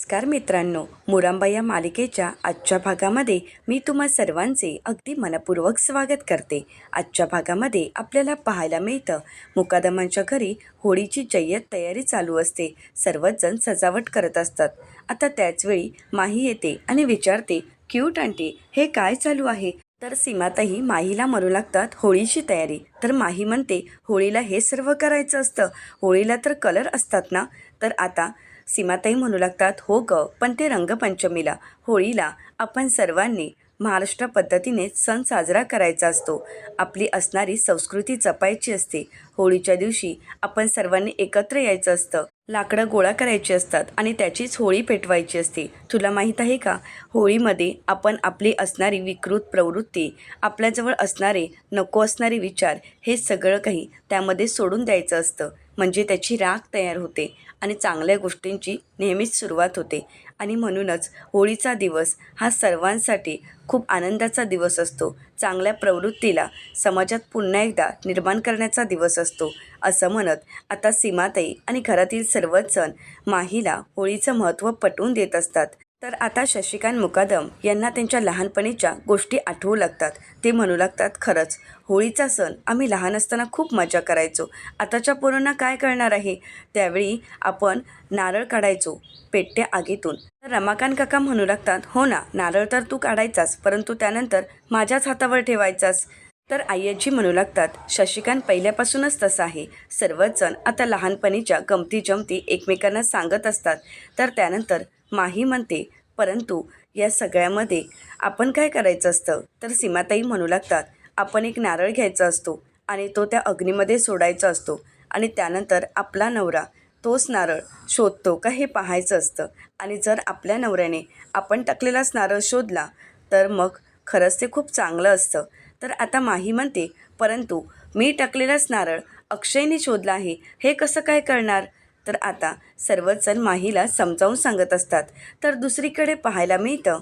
नमस्कार मित्रांनो मुरांबा या मालिकेच्या आजच्या भागामध्ये मी तुम्हा सर्वांचे अगदी मनपूर्वक स्वागत करते. आजच्या भागामध्ये आपल्याला पाहायला मिळतं मुकादमांच्या घरी होळीची जय्यत तयारी चालू असते. सर्वच जण सजावट करत असतात. आता त्याचवेळी माही येते आणि विचारते क्यूट आंटी हे काय चालू आहे? तर सीमाताही माहीला म्हणू लागतात होळीची तयारी. तर माही म्हणते होळीला हे सर्व करायचं असतं. होळीला तर कलर असतात ना? तर आता सीमाताई म्हणू लागतात हो ग पण ते रंगपंचमीला होळीला आपण सर्वांनी महाराष्ट्र पद्धतीने सण साजरा करायचा असतो. आपली असणारी संस्कृती जपायची असते. होळीच्या दिवशी आपण सर्वांनी एकत्र यायचं असतं. लाकडं गोळा करायची असतात आणि त्याचीच होळी पेटवायची असते. तुला माहीत आहे का? होळीमध्ये आपण आपली असणारी विकृत प्रवृत्ती आपल्याजवळ असणारे नको असणारे विचार हे सगळं काही त्यामध्ये सोडून द्यायचं असतं. म्हणजे त्याची राख तयार होते आणि चांगल्या गोष्टींची नेहमीच सुरुवात होते. आणि म्हणूनच होळीचा दिवस हा सर्वांसाठी खूप आनंदाचा दिवस असतो. चांगल्या प्रवृत्तीला समाजात पुन्हा एकदा निर्माण करण्याचा दिवस असतो. असं म्हणत आता सीमाताई आणि घरातील सर्वच जण माहीला होळीचं महत्त्व पटवून देत असतात. तर आता शशिकांत मुकादम यांना त्यांच्या लहानपणीच्या गोष्टी आठवू लागतात. ते म्हणू लागतात खरंच होळीचा सण आम्ही लहान असताना खूप मजा करायचो. आताच्या पोरांना काय करणार आहे? त्यावेळी आपण नारळ काढायचो पेटत्या आगीतून. तर रमाकांत काका म्हणू लागतात हो ना नारळ तर तू काढायचास परंतु त्यानंतर माझ्याच हातावर ठेवायचास. तर आय्याजी म्हणू लागतात शशिकांत पहिल्यापासूनच तसं आहे. सर्वच जण आता लहानपणीच्या गमती जमती एकमेकांना सांगत असतात. तर त्यानंतर माही म्हणते परंतु या सगळ्यामध्ये आपण काय करायचं असतं? तर सीमाताई म्हणू लागतात आपण एक नारळ घ्यायचा असतो आणि तो त्या अग्नीमध्ये सोडायचा असतो आणि त्यानंतर आपला नवरा तोच नारळ शोधतो का हे पाहायचं असतं. आणि जर आपल्या नवऱ्याने आपण टाकलेलाच नारळ शोधला तर मग खरंच ते खूप चांगलं असतं. तर आता माही म्हणते परंतु मी टाकलेलाच नारळ अक्षयने शोधला आहे हे कसं काय करणार? तर आता सर्वच जण माहीला समजावून सांगत असतात. तर दुसरीकडे पाहायला मिळतं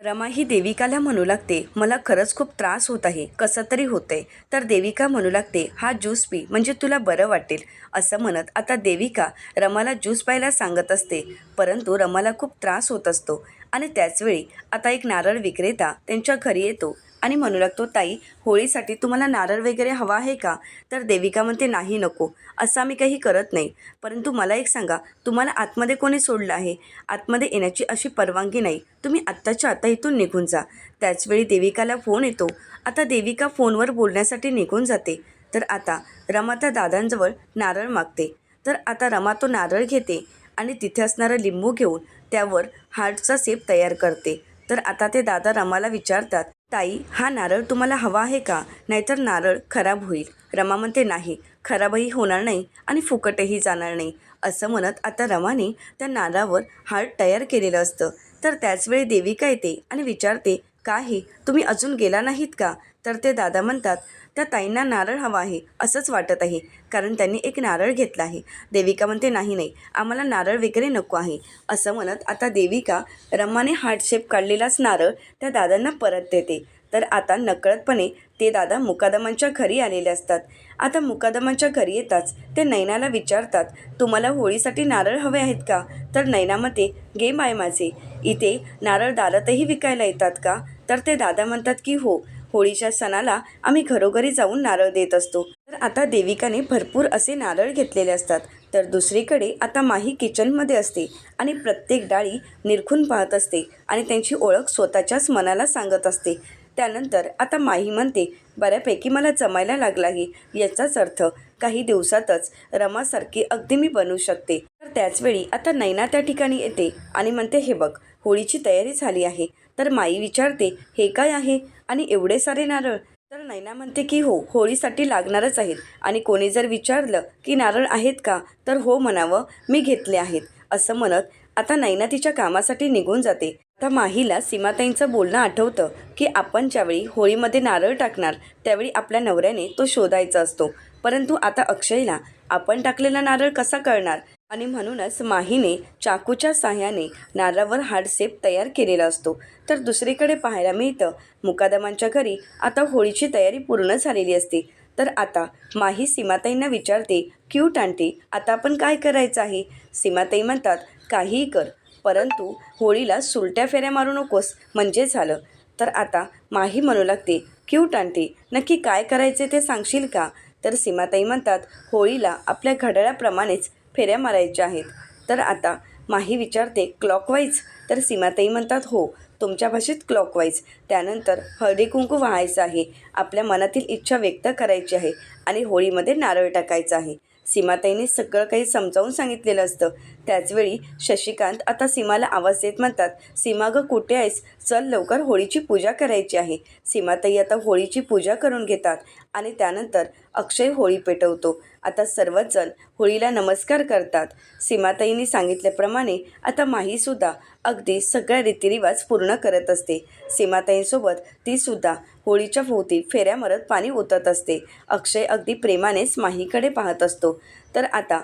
रमा ही देविकाला म्हणू लागते मला खरंच खूप त्रास होत आहे कसं तरी होतंय. तर देविका म्हणू लागते हा ज्यूस पी म्हणजे तुला बरं वाटेल. असं म्हणत आता देविका रमाला ज्यूस प्यायला सांगत असते परंतु रमाला खूप त्रास होत असतो. आणि त्याचवेळी आता एक नारळ विक्रेता त्यांच्या घरी येतो. आणि म्हणू लागतो ताई होळीसाठी तुम्हाला नारळ वगैरे हवा आहे का? तर देविका म्हणते नाही नको. असं आम्ही काही करत नाही. परंतु मला एक सांगा तुम्हाला आतमध्ये कोणी सोडलं आहे? आतमध्ये येण्याची अशी परवानगी नाही. तुम्ही आत्ताच्या आत्ता इथून निघून जा. त्याचवेळी देविकाला फोन येतो. आता देविका फोनवर बोलण्यासाठी निघून जाते. तर आता रमा त्या दादांजवळ नारळ मागते. तर आता रमा तो नारळ घेते आणि तिथे असणारं लिंबू घेऊन त्यावर हार्टचा सेप तयार करते. तर आता ते दादा रमाला विचारतात ताई हा नारळ तुम्हाला हवा आहे का? नाहीतर नारळ खराब होईल. रमा म्हणते नाही खराबही होणार नाही आणि फुकटही जाणार नाही. असं म्हणत आता रमाने त्या नारळावर हार तयार केलेलं असतं. तर त्याचवेळी देविका येते आणि विचारते काही तुम्ही अजून गेला नाहीत का? तर ते दादा म्हणतात त्या ताईंना नारळ हवा आहे असंच वाटत आहे कारण त्यांनी एक नारळ घेतला आहे. देविका म्हणते नाही नाही आम्हाला नारळ वगैरे नको आहे. असं म्हणत आता देविका रमाने हार्टशेप काढलेलाच नारळ त्या दादांना परत देते. तर आता नकळतपणे ते दादा मुकादमांच्या घरी आलेले असतात. आता मुकादमांच्या घरी येताच ते नैनाला विचारतात तुम्हाला होळीसाठी नारळ हवे आहेत का? तर नैनामध्ये गेम आहे माझे इथे नारळ दारातही विकायला येतात का? तर ते दादा म्हणतात की हो होळीच्या सणाला आम्ही घरोघरी जाऊन नारळ देत असतो. तर आता देविकाने भरपूर असे नारळ घेतलेले असतात. तर दुसरीकडे आता माही किचनमध्ये असते आणि प्रत्येक डाळी निरखून पाहत असते आणि त्यांची ओळख स्वतःच्याच मनाला सांगत असते. त्यानंतर आता माही म्हणते बऱ्यापैकी मला जमायला लागला आहे. याचाच अर्थ काही दिवसातच रमासारखी अगदी मी बनू शकते. तर त्याचवेळी आता नैना त्या ठिकाणी येते आणि म्हणते हे बघ होळीची तयारी झाली आहे. तर माई विचारते हे काय आहे? आणि एवढे सारे नारळ. तर नैना म्हणते की हो होळीसाठी लागणारच आहेत. आणि कोणी जर विचारलं की नारळ आहेत का? तर हो म्हणावं मी घेतले आहेत. असं म्हणत आता नैना तिच्या कामासाठी निघून जाते. आता माहीला सीमाताईंचं बोलणं आठवतं की आपण ज्यावेळी होळीमध्ये नारळ टाकणार त्यावेळी आपल्या नवऱ्याने तो शोधायचा असतो. परंतु आता अक्षयला आपण टाकलेला नारळ कसा कळणार? आणि म्हणूनच माहीने चाकूच्या साह्याने नारळावर हार्डसेप तयार केलेला असतो. तर दुसरीकडे पाहायला मिळतं मुकादमांच्या घरी आता होळीची तयारी पूर्ण झालेली असते. तर आता माही सीमाताईंना विचारते क्यूट आंटी आता आपण काय करायचं आहे? सीमाताई म्हणतात काहीही कर परंतु होळीला सुलट्या फेऱ्या मारू नकोस म्हणजे झालं तर आता माही म्हणू लागते क्यूट आंटी नक्की काय करायचे ते सांगशील का तर सीमाताई म्हणतात होळीला आपल्या घड्याळाप्रमाणेच फेऱ्या मारायच्या आहेत. तर आता माही विचारते क्लॉकवाईज? तर सीमाताई म्हणतात हो तुमच्या भाषेत क्लॉकवाईज. त्यानंतर हळदी कुंकू व्हायचं आहे. आपल्या मनातील इच्छा व्यक्त करायची आहे आणि होळीमध्ये नारळ टाकायचा आहे. सीमाताईने सगळं काही समजावून सांगितलेलं असतं. त्याचवेळी शशिकांत आता सीमाला आवाज देत म्हणतात सीमा गं कुठे आहेस? चल लवकर होळीची पूजा करायची आहे. सीमाताई आता होळीची पूजा करून घेतात आणि त्यानंतर अक्षय होळी पेटवतो. आता सर्वच जण होळीला नमस्कार करतात. सीमाताईंनी सांगितल्याप्रमाणे आता माहीसुद्धा अगदी सगळ्या रीतिरिवाज पूर्ण करत असते. सीमाताईंसोबत तीसुद्धा होळीच्या भोवती फेऱ्या मरत पाणी ओतत असते. अक्षय अगदी प्रेमानेच माहीकडे पाहत असतो. तर आता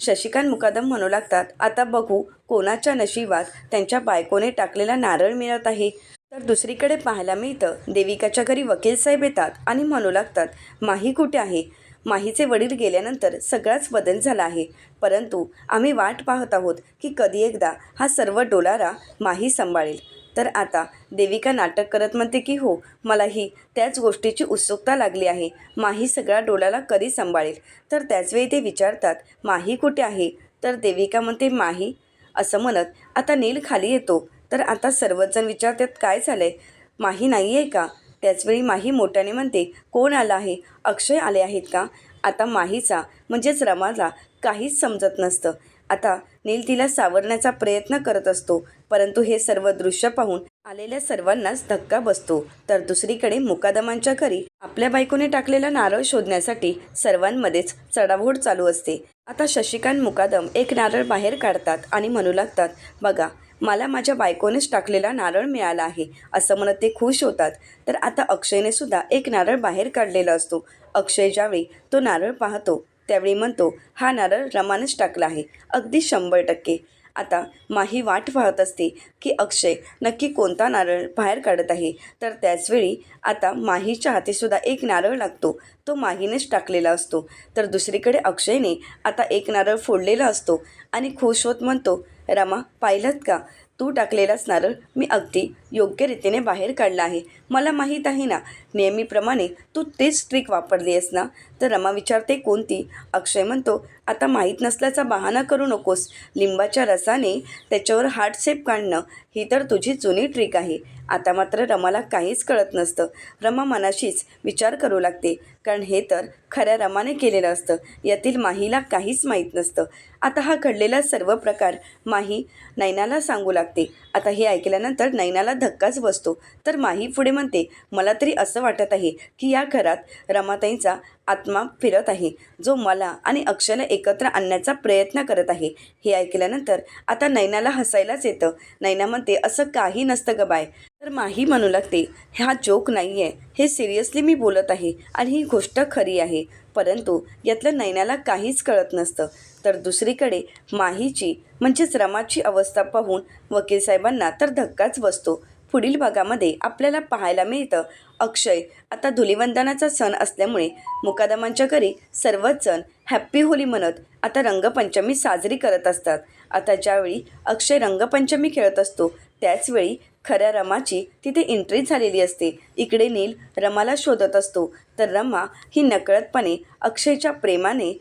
शशिकांत मुकादम म्हणू लागतात आता बघू कोणाच्या नशिबात त्यांच्या बायकोने टाकलेला नारळ मिळत आहे तर दुसरीकडे पाहायला मिळतं देविकाच्या घरी वकील साहेब येतात आणि म्हणू लागतात माही कुठे आहे? माहीचे वडील गेल्यानंतर सगळाच बदल झाला आहे. परंतु आम्ही वाट पाहत आहोत की कधी एकदा हा सर्व डोलारा माही सांभाळेल. तर आता देविका नाटक करत म्हणते की हो मलाही त्याच गोष्टीची उत्सुकता लागली आहे. माही सगळ्या डोळ्याला कधी सांभाळेल? तर त्याचवेळी ते विचारतात माही कुठे आहे? तर देविका म्हणते माही असं म्हणत आता नील खाली येतो. तर आता सर्वजण विचारतात काय झालंय? माही नाही आहे का त्याचवेळी माही मोठ्याने म्हणते कोण आलं आहे? अक्षय आले आहेत का? आता माहीचा म्हणजेच रमाला काहीच समजत नसतं. आता नील तिला सावरण्याचा प्रयत्न करत असतो परंतु हे सर्व दृश्य पाहून आलेल्या सर्वांनाच धक्का बसतो. तर दुसरीकडे मुकादमांच्या घरी आपल्या बायकोने टाकलेला नारळ शोधण्यासाठी सर्वांमध्येच चढावोड चालू असते. आता शशिकांत मुकादम एक नारळ बाहेर काढतात आणि म्हणू लागतात बघा मला माझ्या बायकोनेच टाकलेला नारळ मिळाला आहे असं म्हणत ते खुश होतात. तर आता अक्षयने सुद्धा एक नारळ बाहेर काढलेला असतो. अक्षय ज्यावेळी तो नारळ पाहतो त्यावेळी म्हणतो हा नारळ रमानेच टाकला आहे अगदी शंभर टक्के. आता माही वाट पाहत असते की अक्षय नक्की कोणता नारळ बाहेर काढत आहे. तर त्याचवेळी आता माहीच्या हातीसुद्धा एक नारळ लागतो. तो माहीनेच टाकलेला असतो. तर दुसरीकडे अक्षयने आता एक नारळ फोडलेला असतो आणि खुश होत म्हणतो रमा पाहिलंत का? तू टाकलेलाच नारळ मी अगदी योग्य रीतीने बाहेर काढला आहे. मला माहीत आहे ना. नेहमीप्रमाणे तू तेच ट्रिक वापरली आहेस ना. तर रमा विचारते कोणती? अक्षय म्हणतो आता माहीत नसल्याचा बहाणा करू नकोस. लिंबाच्या रसाने त्याच्यावर हार्टशेप काढणं ही तर तुझी जुनी ट्रिक आहे. आता मात्र रमाला काहीच कळत नसतं. रमा मनाशीच विचार करू लागते. कारण हे तर खऱ्या रमाने केलेलं असतं. यातील माहीला काहीच माहीत नसतं. आता हा घडलेला सर्व प्रकार माही नैनाला सांगू लागते. आता हे ऐकल्यानंतर नैनाला धक्काच बसतो. तर माही पुढे म्हणते मला तरी असं वाटत आहे की या घरात रमाताईंचा आत्मा फिरत आहे जो मला आणि अक्षयला एकत्र आणण्याचा प्रयत्न करत आहे. हे ऐकल्यानंतर आता नैनाला हसायलाच येतं. नैना म्हणते असं काही नसतं ग बाय. तर माही म्हणू लागते हा जोक नाही आहे हे सिरियसली मी बोलत आहे आणि ही गोष्ट खरी आहे. परंतु यातलं नैनाला काहीच कळत नसतं. तर दुसरीकडे माहीची म्हणजेच रमाची अवस्था पाहून वकील साहेबांना तर धक्काच बसतो. पुढील भागामध्ये आपल्याला पाहायला मिळतं. अक्षय आता धुलिवंदनाचा सण असल्यामुळे मुकादमांच्या घरी सर्वच जण हॅप्पी होली म्हणत आता रंगपंचमी साजरी करत असतात. आता ज्यावेळी अक्षय रंगपंचमी खेळत असतो त्याचवेळी खऱ्या रमाची तिथे एंट्री झालेली असते. इकडे नील रमाला शोधत असतो. तर रमा ही नकळतपणे अक्षयच्या प्रेमाने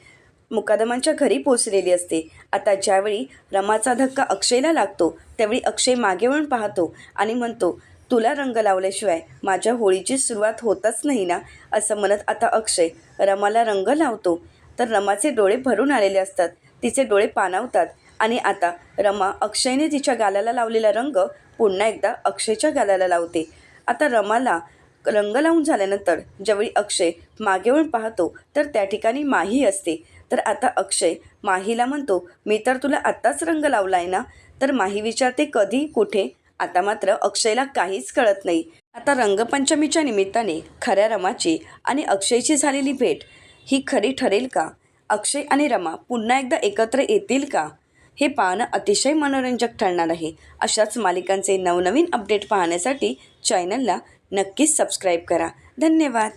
मुकादमांच्या घरी पोचलेली असते. आता ज्यावेळी रमाचा धक्का अक्षयला लागतो त्यावेळी अक्षय मागे वळून पाहतो आणि म्हणतो तुला रंग लावल्याशिवाय माझ्या होळीची सुरुवात होतच नाही ना? असं म्हणत आता अक्षय रमाला रंग लावतो. तर रमाचे डोळे भरून आलेले असतात. तिचे डोळे पाणावतात आणि आता रमा अक्षयने तिच्या गालाला लावलेला रंग पुन्हा एकदा अक्षयच्या गालाला लावते. आता रमाला रंग लावून झाल्यानंतर ज्यावेळी अक्षय मागे वळून पाहतो तर त्या ठिकाणी माही असते. तर आता अक्षय माहीला म्हणतो मी तर तुला आत्ताच रंग लावला आहे ना. तर माही विचारते कधी? कुठे? आता मात्र अक्षयला काहीच कळत नाही. आता रंगपंचमीच्या निमित्ताने खऱ्या रमाची आणि अक्षयची झालेली भेट ही खरी ठरेल का? अक्षय आणि रमा पुन्हा एकदा एकत्र येतील का? हे पाहणं अतिशय मनोरंजक ठरणार आहे. अशाच मालिकांचे नवनवीन अपडेट पाहण्यासाठी चॅनलला नक्कीच सबस्क्राईब करा. धन्यवाद.